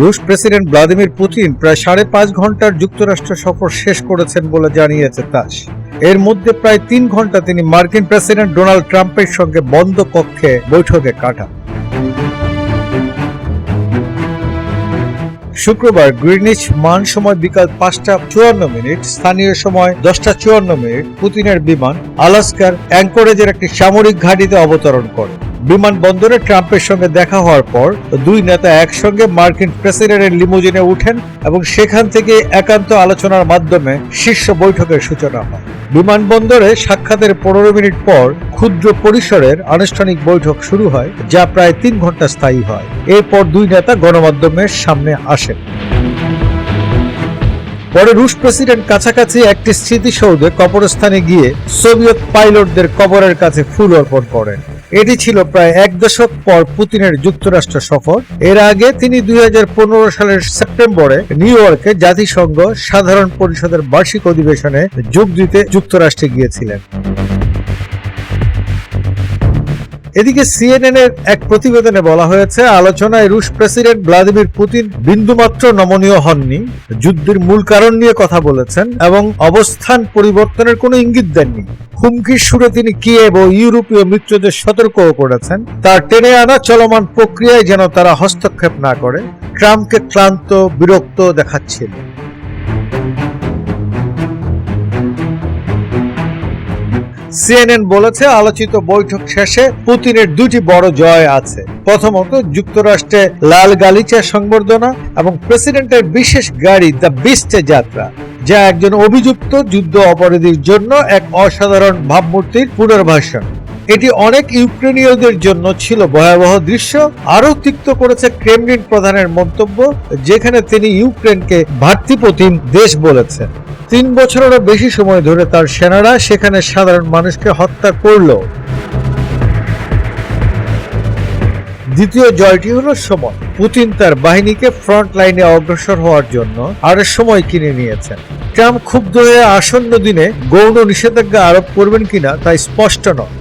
রুশ president Vladimir Putin প্রায় সাড়ে পাঁচ ঘণ্টার যুক্তরাষ্ট্র সফর শেষ করেছেন বলে জানিয়েছে তাস। এর মধ্যে প্রায় তিন ঘণ্টা তিনি মার্কিন প্রেসিডেন্ট ডোনাল্ড ট্রাম্পের সঙ্গে বন্ধ কক্ষে বৈঠকে কাটান। শুক্রবার গ্রিনিচ মান সময় বিকাল পাঁচটা চুয়ান্ন মিনিট, স্থানীয় সময় দশটা চুয়ান্ন মিনিট পুতিনের বিমান আলাস্কার অ্যাঙ্করেজের একটি সামরিক ঘাঁটিতে অবতরণ করে। বিমানবন্দরে ট্রাম্পের সঙ্গে দেখা হওয়ার পর দুই নেতা একসঙ্গে মার্কিন প্রেসিডেন্টের লিমোজিনে উঠেন এবং সেখান থেকে একান্ত আলোচনার মাধ্যমে শীর্ষ বৈঠকের সূচনা হয়। বিমানবন্দরে সাক্ষাতের পনেরো মিনিট পর ক্ষুদ্র পরিসরের আনুষ্ঠানিক বৈঠক শুরু হয়, যা প্রায় তিন ঘণ্টা স্থায়ী হয়। এরপর দুই নেতা গণমাধ্যমের সামনে আসেন। পরে রুশ প্রেসিডেন্ট কাছাকাছি একটি স্মৃতিসৌধে কবরস্থানে গিয়ে সোভিয়েত পাইলটদের কবরের কাছে ফুল অর্পণ করেন। এটি ছিল প্রায় এক দশক পর পুতিনের যুক্তরাষ্ট্র সফর। এর আগে তিনি দুই হাজার পনেরো সালের সেপ্টেম্বরে নিউ ইয়র্কে জাতিসংঘ সাধারণ পরিষদের বার্ষিক অধিবেশনে যোগ দিতে যুক্তরাষ্ট্রে গিয়েছিলেন। এদিকে সিএনএন এর এক প্রতিবেদনে বলা হয়েছে, আলোচনায় রুশ প্রেসিডেন্ট ভ্লাদিমির পুতিন বিন্দুমাত্র নমনীয় হননি, যুদ্ধের মূল কারণ নিয়ে কথা বলেছেন এবং অবস্থান পরিবর্তনের কোনো ইঙ্গিত দেননি। হুমকির সুরে তিনি কিয়েভ ও ইউরোপীয় মিত্রদের সতর্কও করেছেন। তার টেনে আনা চলমান প্রক্রিয়ায় যেন তারা হস্তক্ষেপ না করে, ট্রাম্পকে ক্লান্ত, বিরক্ত দেখাচ্ছিল। সিএনএন বলেছে, আলোচিত বৈঠক শেষে পুতিনের দুটি বড় জয় আছে। প্রথমত, যুক্তরাষ্ট্রে লাল গালিচা সংবর্ধনা এবং প্রেসিডেন্টের বিশেষ গাড়ি দ্য বিস্টে যাত্রা, যা একজন অভিযুক্ত যুদ্ধ অপরাধীর জন্য এক অসাধারণ ভাবমূর্তির পুনর্ভাষণ এটি অনেক ইউক্রেনীয়দের জন্য ছিল ভয়াবহ দৃশ্য। আরও তিক্ত করেছে ক্রেমলিন প্রধানের মন্তব্য, যেখানে তিনি ইউক্রেনকে ভাতৃপ্রতিম দেশ বলেছেন। তিন বছরেরও বেশি সময় ধরে তার সেনারা সেখানে সাধারণ মানুষকে হত্যা করল। দ্বিতীয় জয়টি হলো সময়। পুতিন তার বাহিনীকে ফ্রন্ট লাইনে অগ্রসর হওয়ার জন্য আরও সময় কিনে নিয়েছেন। ট্রাম্প ক্ষুব্ধ হয়ে আসন্ন দিনে গৌণ নিষেধাজ্ঞা আরোপ করবেন কিনা তাই স্পষ্ট নয়।